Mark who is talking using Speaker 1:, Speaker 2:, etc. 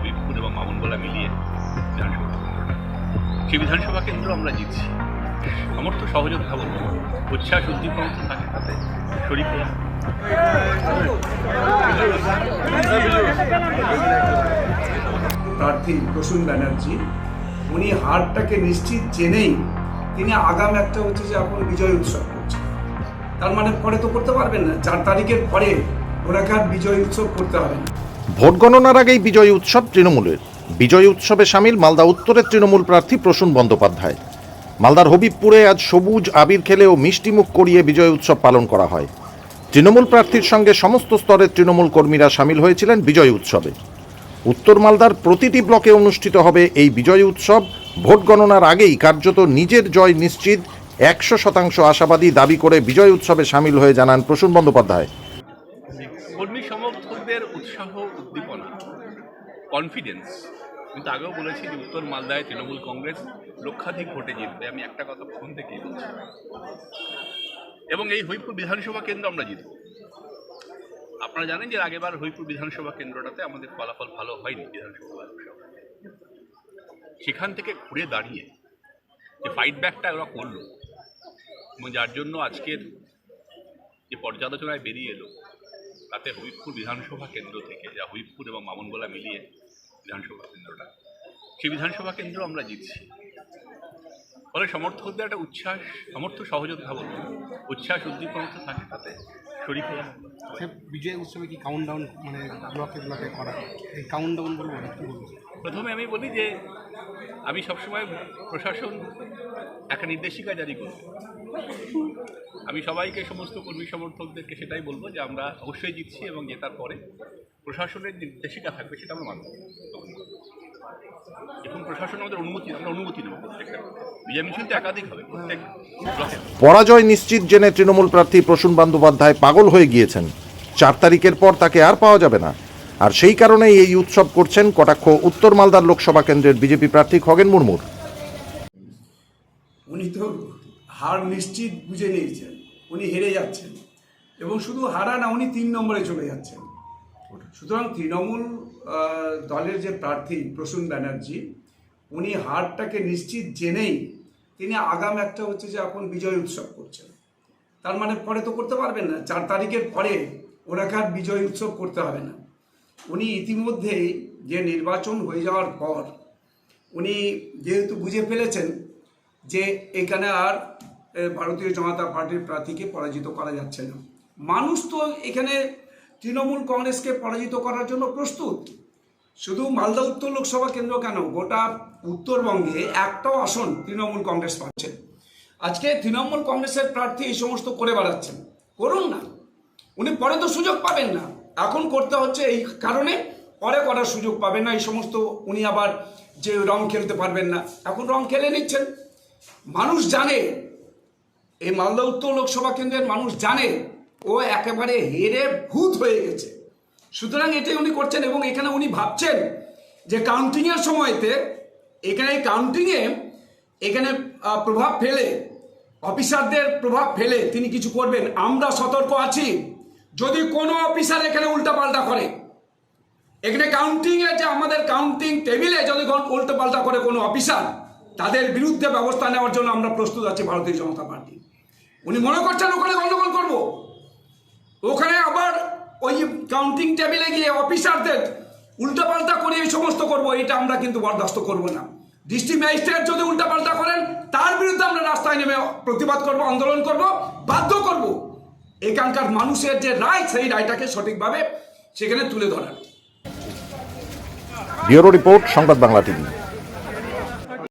Speaker 1: হুইপুর এবং মিলিয়ে বিধানসভা সেই বিধানসভা কেন্দ্র আমরা জিতছি সমর্থ সহযোগিতা বলব উচ্ছ্বাস উদ্দীপন থাকে হলাম
Speaker 2: প্রার্থী প্রসূন ব্যানার্জি, উনি হারটাকে নিশ্চিত জেনেই তিনি আগাম একটা হচ্ছে যে এখন বিজয় উৎসব করছেন। তার মানে পরে তো করতে পারবেন না। চার তারিখের পরে ওনাকে আর বিজয় উৎসব করতে হবে
Speaker 3: ভোট গণনার আগেই বিজয় উৎসব তৃণমূলের। বিজয় উৎসবে সামিল মালদা উত্তরের তৃণমূল প্রার্থী প্রসূন বন্দ্যোপাধ্যায়। মালদার হবিবপুরে আজ সবুজ আবির খেলে ও মিষ্টিমুখ করিয়ে বিজয় উৎসব পালন করা হয়। তৃণমূল প্রার্থীর সঙ্গে সমস্ত স্তরের তৃণমূল কর্মীরা সামিল হয়েছিলেন বিজয় উৎসবে। উত্তর মালদার প্রতিটি ব্লকে অনুষ্ঠিত হবে এই বিজয় উৎসব। ভোট গণনার আগেই কার্যত নিজের জয় নিশ্চিত একশো শতাংশ আশাবাদী দাবি করে বিজয় উৎসবে সামিল হয়ে জানান প্রসূন বন্দ্যোপাধ্যায়।
Speaker 1: কর্মী সমর্থকদের উৎসাহ, উদ্দীপনা কনফিডেন্স কিন্তু আগেও বলেছি যে উত্তর মালদায় তৃণমূল কংগ্রেস লক্ষাধিক ভোটে জিতবে। আমি একটা কথা ফোন থেকেই বলছি। এবং এই হরিপুর বিধানসভা কেন্দ্র আমরা জিতব। আপনারা জানেন যে আগেবার হরিপুর বিধানসভা কেন্দ্রটাতে আমাদের ফলাফল ভালো হয়নি বিধানসভা সেখান থেকে ঘুরে দাঁড়িয়ে যে ফাইট ব্যাকটা ওরা করল এবং যার জন্য আজকের যে পর্যালোচনায় বেরিয়ে এলো তাতে হবিবপুর বিধানসভা কেন্দ্র থেকে যা হবিবপুর এবং মামুনগোলা মিলিয়ে বিধানসভা কেন্দ্রটা সেই বিধানসভা কেন্দ্র আমরা জিতছি। ফলে সমর্থকদের একটা উচ্ছ্বাস সমর্থ সহযোগিতা বলব উচ্ছ্বাস উদ্দীপন তো থাকে তাতে শরীর হলাম
Speaker 4: সে বিজয় উৎসবে কি কাউন্টডাউন মানে ব্লকে ব্লকে করা এই কাউন্টডাউন বলব?
Speaker 1: প্রথমে আমি বলি যে আমি সবসময় প্রশাসন একটা নির্দেশিকা জারি করবে। আমি সবাইকে, সমস্ত কর্মী সমর্থকদেরকে সেটাই বলব যে আমরা অবশ্যই জিতছি এবং জেতার পরে প্রশাসনের নির্দেশিকা থাকবে সেটা আমরা মানব। এখন প্রশাসন আমাদের অনুমতি, আমরা অনুমতি নেব প্রত্যেকটা
Speaker 3: পরাজয় নিশ্চিত জেনে তৃণমূল প্রার্থী প্রসূন বন্দ্যোপাধ্যায় পাগল হয়ে গিয়েছেন। চার তারিখের পর তাকে আর পাওয়া যাবে না। আর সেই কারণেই এই উৎসব করছেন কটাক্ষ উত্তর মালদার লোকসভা কেন্দ্রের বিজেপি প্রার্থী খগেন মুর্মুর।
Speaker 2: উনি তো হার নিশ্চিত বুঝে নিয়েছেন, উনি হেরে যাচ্ছেন। এবং শুধু হারা না, উনি তিন নম্বরে চলে যাচ্ছেন। সুতরাং তৃণমূল দলের যে প্রার্থী প্রসূন ব্যানার্জি, উনি হারটাকে নিশ্চিত জেনেই তিনি আগাম একটা হচ্ছে যে এখন বিজয় উৎসব করছেন। তার মানে পরে তো করতে পারবেন না, চার তারিখের পরে ওনাকে আর বিজয় উৎসব করতে হবে না। উনি ইতিমধ্যেই যে নির্বাচন হয়ে যাওয়ার পর উনি যেহেতু বুঝে ফেলেছেন যে এখানে আর ভারতীয় জনতা পার্টির প্রার্থীকে পরাজিত করা যাচ্ছে না। মানুষ তো এখানে তৃণমূল কংগ্রেসকে পরাজিত করার জন্য প্রস্তুত। শুধু মালদা উত্তর লোকসভা কেন্দ্র কেন? গোটা উত্তরবঙ্গে একটাও আসন তৃণমূল কংগ্রেস পাচ্ছে। আজকে তৃণমূল কংগ্রেসের প্রার্থী এই সমস্ত করে বেড়াচ্ছেন। করুন না। উনি পরে তো সুযোগ পাবেন না। এখন করতে হচ্ছে এই কারণে পরে করার সুযোগ পাবেন না। এই সমস্ত উনি আবার যে রং খেলতে পারবেন না। এখন রং খেলে নিচ্ছেন। মানুষ জানে, এই মালদা উত্তর লোকসভা কেন্দ্রের মানুষ জানে, ও একেবারে হেরে ভূত হয়ে গেছে। সুতরাং এটাই উনি করছেন এবং এখানে উনি ভাবছেন যে কাউন্টিংয়ের সময়তে এখানে কাউন্টিংয়ে এখানে প্রভাব ফেলে, অফিসারদের প্রভাব ফেলে, তিনি কিছু করবেন। আমরা সতর্ক আছি। যদি কোনো অফিসার এখানে উল্টাপাল্টা করে, এখানে কাউন্টিংয়ে যে আমাদের কাউন্টিং টেবিলে যদি উল্টো পাল্টা করে কোনো অফিসার তাদের বিরুদ্ধে ব্যবস্থা নেওয়ার জন্য আমরা প্রস্তুত আছি ভারতীয় জনতা পার্টি। উনি মনে করছেন ওখানে গন্ডগোল করব? ওখানে আবার ওই কাউন্টিং টেবিলে গিয়ে অফিসারদের উল্টাপাল্টা করে এই সমস্ত করব, এটা আমরা কিন্তু বরদাস্ত করব না। ডিস্ট্রিক্ট ম্যাজিস্ট্রেট যদি উল্টাপাল্টা করেন, তার বিরুদ্ধে আমরা রাস্তায় নেমে প্রতিবাদ করব, আন্দোলন করব, বাধ্য করব। এখানকার মানুষের যে রায়, সেই রায়টাকে সঠিকভাবে সেখানে তুলে ধরার।
Speaker 3: ব্যুরো রিপোর্ট, সংবাদ বাংলা টিভি।